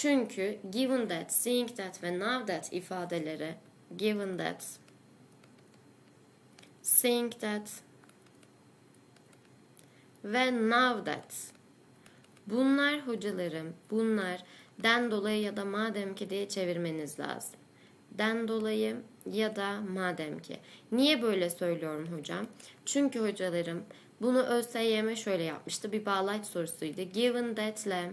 Çünkü given that, seeing that ve now that ifadeleri given that, seeing that ve now that bunlar hocalarım bunlar den dolayı ya da madem ki diye çevirmeniz lazım. Den dolayı ya da madem ki. Niye böyle söylüyorum hocam? Çünkü hocalarım bunu ÖSYM şöyle yapmıştı. Bir bağlaç sorusuydu. Given that'le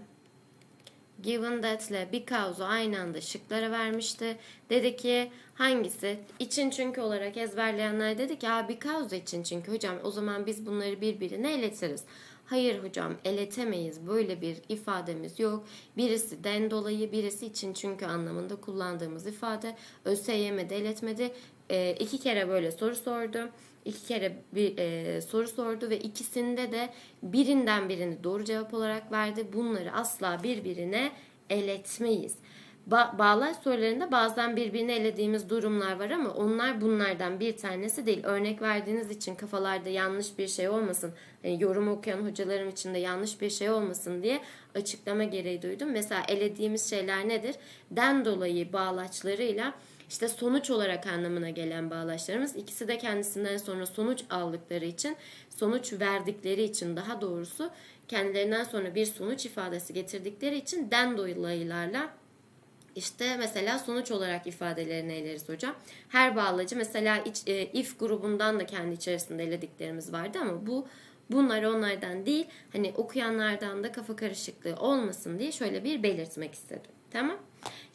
given that'le because'u aynı anda şıklara vermişti. Dedi ki hangisi? için çünkü olarak ezberleyenler dedi ki ha because için çünkü hocam o zaman biz bunları birbirine iletiriz. Hayır hocam eletemeyiz. Böyle bir ifademiz yok. Birisi den dolayı, birisi için çünkü anlamında kullandığımız ifade. ÖSYM de iletmedi. Ee, iki kere böyle soru sordu. İki kere bir e, soru sordu ve ikisinde de birinden birini doğru cevap olarak verdi. Bunları asla birbirine eletmeyiz. Ba- bağlaç sorularında bazen birbirini elediğimiz durumlar var ama onlar bunlardan bir tanesi değil. Örnek verdiğiniz için kafalarda yanlış bir şey olmasın, hani yorum okuyan hocalarım için de yanlış bir şey olmasın diye açıklama gereği duydum. Mesela elediğimiz şeyler nedir? Den dolayı bağlaçlarıyla işte sonuç olarak anlamına gelen bağlaçlarımız ikisi de kendisinden sonra sonuç aldıkları için sonuç verdikleri için daha doğrusu kendilerinden sonra bir sonuç ifadesi getirdikleri için den dolayılarla işte mesela sonuç olarak ifadelerini eleriz hocam. Her bağlacı mesela iç- e, if grubundan da kendi içerisinde elediklerimiz vardı ama bu bunlar onlardan değil. Hani okuyanlardan da kafa karışıklığı olmasın diye şöyle bir belirtmek istedim. Tamam?